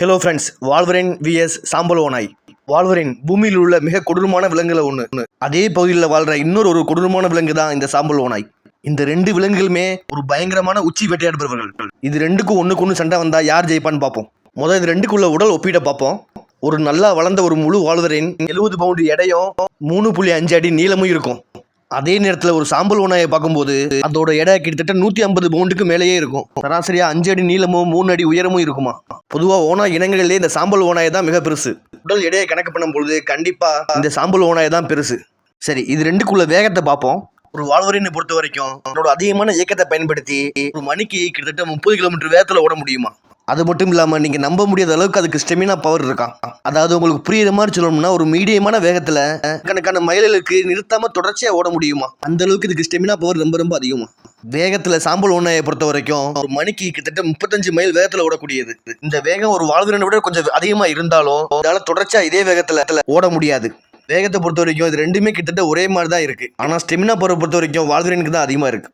Hello friends Wolverine vs சாம்பலோனாய் Wolverine பூமியில் உள்ள மிக கொடூரமான விலங்குல ஒன்று அதே பகுதியில் வாழ்ற இன்னொரு ஒரு கொடூரமான விலங்கு தான் இந்த சாம்பல் ஓனாய் இந்த ரெண்டு விலங்குகளுமே ஒரு பயங்கரமான உச்சி வேட்டையாடுபவர்கள். இது ரெண்டுக்கும் ஒன்றுக்கு ஒன்று சண்டை வந்தால் யார் ஜெயிப்பான்னு பார்ப்போம். முதல் இது ரெண்டுக்குள்ள உடல் ஒப்பிட பார்ப்போம். ஒரு நல்லா வளர்ந்த ஒரு முழு வாழ்வரின் எழுபது பவுண்டு எடையும் மூணு புள்ளி அஞ்சு அடி நீளமும் இருக்கும். அதே நேரத்தில் ஒரு சாம்பல் ஓனாயை பார்க்கும்போது அதோட எடை கிட்டத்தட்ட நூற்றி ஐம்பது பவுண்டுக்கு மேலேயே இருக்கும். சராசரியா அஞ்சு அடி நீளமும் மூணு அடி உயரமும் இருக்குமா? பொதுவாக ஓனா இனங்களிலே இந்த சாம்பல் ஓனாயை தான் மிக பெருசு. உடல் எடையை கணக்கு பண்ணும்பொழுது கண்டிப்பாக இந்த சாம்பல் ஓனாயை தான் பெருசு. சரி இது ரெண்டுக்குள்ள வேகத்தை பார்ப்போம். ஒரு வாழ்வரினை பொறுத்த வரைக்கும் அதனோட அதிகமான இயக்கத்தை பயன்படுத்தி ஒரு மணிக்கு கிட்டத்தட்ட முப்பது கிலோமீட்டர் வேகத்தில் ஓட முடியுமா? அது மட்டும் இல்லாமல் நீங்கள் நம்ப முடியாத அளவுக்கு அதுக்கு ஸ்டெமினா பவர் இருக்கான் அதாவது உங்களுக்கு புரியுற மாதிரி சொல்லணும்னா ஒரு மீடியமான வேகத்தில் கணக்கான மயிலுக்கு நிறுத்தாமல் தொடர்ச்சியாக ஓட முடியுமா? அந்த அளவுக்கு இதுக்கு ஸ்டெமினா பவர் ரொம்ப ரொம்ப அதிகமாக வேகத்தில் சாம்பல் ஒன்றையை பொறுத்த வரைக்கும் ஒரு மணிக்கு கிட்டத்தட்ட முப்பத்தஞ்சு மைல் வேகத்தில் ஓடக்கூடியது. இந்த வேகம் ஒரு வாழ்வினை விட கொஞ்சம் அதிகமாக இருந்தாலும் அதால தொடர்ச்சியாக இதே வேகத்தில் ஓட முடியாது. வேகத்தை பொறுத்த வரைக்கும் இது ரெண்டுமே கிட்டத்தட்ட ஒரே மாதிரி தான் இருக்கு. ஆனால் ஸ்டெமினா பவர் பொறுத்த வரைக்கும் வாழ்வினுக்கு தான் அதிகமாக இருக்கு.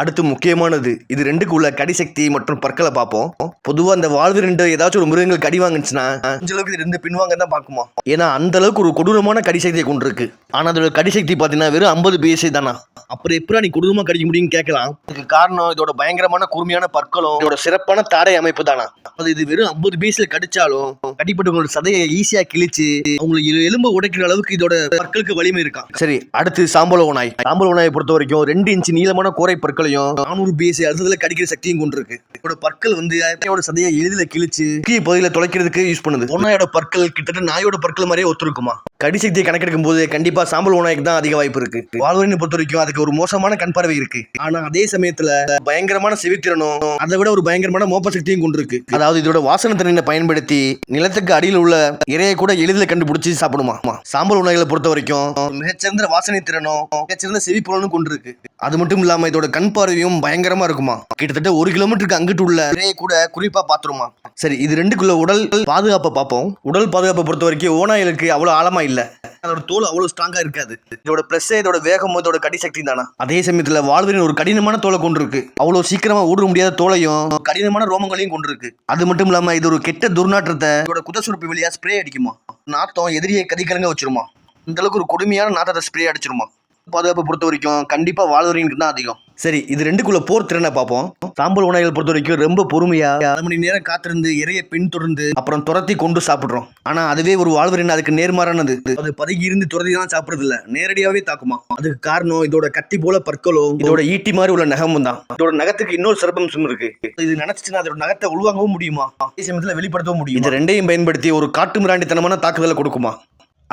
அடுத்து முக்கியமானது இது ரெண்டுக்கு உள்ள கடி சக்தி மற்றும் பற்களை பார்ப்போம். பொதுவா அந்த வாழ்வு ரெண்டு ஏதாச்சும் ஒரு மிருகங்கள் கடி வாங்குச்சுன்னா அந்த அளவுக்கு இது ரெண்டு பின்வாங்க தான் பார்க்குமா? ஏன்னா அந்த அளவுக்கு ஒரு கொடூரமான கடி சக்தியை கொண்டு இருக்கு ஆனா அதோட கடி சக்தி வெறும் ஐம்பது பிஎஸ்ஐ தானா? அப்புறம் எப்படி நீ கொடூரமா கடிக்க முடியும்னு கேட்கலாம். இதுக்கு காரணம் இதோட பயங்கரமான கூர்மையான பற்களும் இதோட சிறப்பான தாடை அமைப்பு தானா? அது இது வெறும் ஐம்பது பிஎஸ்ஐ கடிச்சாலும் கடிப்பட்டவங்களோட சதையை ஈஸியா கிழிச்சு அவங்களுக்கு எலும்பு உடைக்கிற அளவுக்கு இதோட பற்களுக்கு வலிமை இருக்கான். சரி அடுத்து சாம்பல் ஓனாய் சாம்பல் ஓனாயை பொறுத்த வரைக்கும் ரெண்டு இன்ச்சு நீளமான கோரை பற்களையும் நானூறு பிஎஸ்ஐ அழுத்தத்தில் கடிக்கிற சக்தியும் கொண்டிருக்கு இதோட பற்கள் வந்து யானையோட சதையை எளிதில் கிழிச்சு கீ பகுதியில் தொலைக்கிறதுக்கு யூஸ் பண்ணுது. ஒன்னாயோட பற்கள் கிட்டத்தட்ட நாயோட பற்கள் மாதிரியே ஒத்துருக்குமா? கடி சக்தியை கணக்கெடுக்கும் போது கண்டிப்பா சாம்பல் ஓனாய்க்கு தான் அதிக வாய்ப்பு இருக்கு. வாழ்வரின் பொறுத்த வரைக்கும் அதுக்கு ஒரு மோசமான கண் பார்வை இருக்கு. ஆனா அதே சமயத்துல பயங்கரமான செவித்திறனும் அதை விட ஒரு பயங்கரமான மோப்ப சக்தியும் கொண்டிருக்கு அதாவது இதோட வாசனை திறனை பயன்படுத்தி நிலத்துக்கு அடியில் உள்ள இரையை கூட எளிதில் கண்டுபிடிச்சு சாப்பிடுமா? சாம்பல் உணவுகளை பொறுத்த வரைக்கும் மிகச்சிறந்த வாசனை திறனும் மிகச்சிறந்த செவிப்புலனும் கொண்டிருக்கு அது மட்டும் இல்லாம இதோட கண் பார்வையும் பயங்கரமா இருக்குமா? கிட்டத்தட்ட ஒரு கிலோமீட்டருக்கு அங்கிட்டு உள்ள கூட குறிப்பா பாத்துருமா சரி இது ரெண்டுக்குள்ள உடல் பாதுகாப்பை பார்ப்போம். உடல் பாதுகாப்பை பொறுத்த வரைக்கும் ஓனாயிலுக்கு அவ்வளோ ஆழமா இல்ல. அதோட தோல் அவ்வளவு ஸ்ட்ராங்கா இருக்காது. இதோட பிரஸ் இதோட வேகம் இதோட கடி சக்தி தானா? அதே சமயத்துல வாழ்வரின் ஒரு கடினமான தோலை கொண்டிருக்கு. அவ்வளவு சீக்கிரமா ஊடுற முடியாத தோலையும் கடினமான ரோமங்களையும் கொண்டிருக்கு. அது மட்டும் இல்லாம இது ஒரு கெட்ட துர்நாற்றத்தை இதோட குதசுரப்பு வழியா ஸ்ப்ரே அடிக்குமா? நாத்தம் எதிரியை கதிகரங்க வச்சிருமா? இந்த அளவுக்கு ஒரு கொடுமையான நாத்தத்தை ஸ்ப்ரே அடிச்சிருமா? பாதுகாப்பை பொறுத்த வரைக்கும் கண்டிப்பா வாழ்வரினுக்கு தான் அதிகம். சரி இது ரெண்டுக்குள்ள போர் திறனை பார்ப்போம். சாம்பல் உணவுகள் பொறுத்த வரைக்கும் ரொம்ப பொறுமையா அரை மணி நேரம் காத்திருந்து இறைய பின்தொடர்ந்து அப்புறம் துரத்தி கொண்டு சாப்பிடுறோம். ஆனா அதுவே ஒரு வாழ்வரின் அதுக்கு நேர்மாறானது. அது பதுங்கி இருந்து துரத்தி தான் சாப்பிடுறது இல்ல நேரடியாவே தாக்குமா? அதுக்கு காரணம் இதோட கத்தி போல பற்களும் இதோட ஈட்டி மாதிரி உள்ள நகமும் தான். இதோட நகத்துக்கு இன்னொரு சிறப்பம்சம் இருக்கு. இது நினைச்சுன்னா அதோட நகத்தை உள்வாங்கவும் முடியுமா? அதே சமயத்துல வெளிப்படுத்தவும் முடியும்? இந்த ரெண்டையும் பயன்படுத்தி ஒரு காட்டு மிராண்டித்தனமான தாக்குதலை கொடுக்குமா?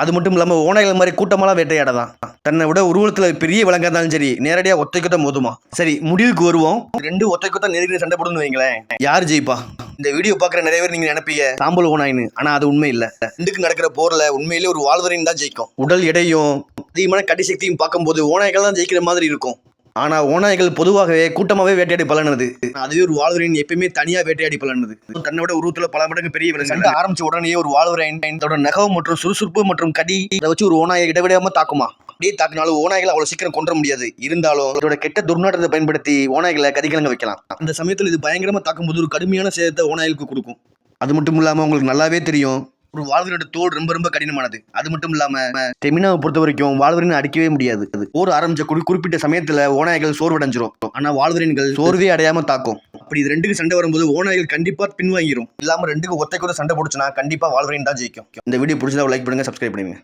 அது மட்டும் இல்லாமல் ஓநாய்கள் மாதிரி கூட்டமெல்லாம் வேட்டையாடதான் தன்னை விட உருவத்தில் பெரிய விலங்கா இருந்தாலும் சரி நேரடியாக ஒத்தைக்குத்தான் மோதுமா. சரி முடிவுக்கு வருவோம். ரெண்டு ஒத்தைக்குத்தான் நெருங்கி சண்டை போடுன்னு வைங்களேன். யார் ஜெயிப்பா? இந்த வீடியோ பார்க்குற நிறைய பேர் நீங்கள் நினைப்பீங்க சாம்பல் ஓனாயின்னு ஆனால் அது உண்மை இல்லை. ரெண்டுக்கு நடக்கிற போரில் உண்மையிலே ஒரு வாழ்வரின் தான் ஜெயிக்கும். உடல் எடையும் அதிகமான கடி சக்தியும் பார்க்கும்போது ஓநாய்கள் தான் ஜெயிக்கிற மாதிரி இருக்கும். ஆனா ஓநாய்கள் பொதுவாகவே கூட்டமாவே வேட்டையாடி பலனது அதுவே ஒரு வாழ்வரின் எப்பயுமே தனியா வேட்டையாடி பலனது தன்னை விட உருவத்துல பல மடங்கு பெரிய விலங்கு. ஆரம்பிச்ச உடனே ஒரு வாழ்வரின் தன்னோட நகம் மற்றும் சுறுசுறுப்பு மற்றும் கடி இதை வச்சு ஒரு ஓநாயை இடைவிடாம தாக்குமா? அப்படியே தாக்குனாலும் ஓநாய்களை அவ்வளவு சீக்கிரம் கொன்ற முடியாது. இருந்தாலும் இதோட கெட்ட துர்நாற்றத்தை பயன்படுத்தி ஓநாய்களை கதிகலங்க வைக்கலாம். அந்த சமயத்தில் இது பயங்கரமா தாக்கும்போது ஒரு கடுமையான சேதத்தை ஓநாய்களுக்கு கொடுக்கும். அது மட்டும் இல்லாம உங்களுக்கு நல்லாவே தெரியும் ஒரு வாழ்வரோட தோல் ரொம்ப ரொம்ப கடினமானது. அது மட்டும் இல்லாம தெமினாவை பொறுத்த வரைக்கும் வாழ்வரின் அடிக்கவே முடியாது. அது போர் ஆரம்பிச்ச குறி குறிப்பிட்ட சமயத்துல ஓநாய்கள் சோர்வடைஞ்சிரும். ஆனா வாழ்வரின்கள் சோர்வே அடையாம தாக்கும். அப்படி இது ரெண்டுக்கு சண்டை வரும்போது ஓநாய்கள் கண்டிப்பா பின்வாங்கிரும். இல்லாம ரெண்டுக்கு ஒத்தை கூட சண்டை போடுச்சுன்னா கண்டிப்பா வாழ்வரின் தான் ஜெயிக்கும். இந்த வீடியோ பிடிச்சதா லைக் பண்ணுங்க சப்ஸ்கிரைப் பண்ணுங்க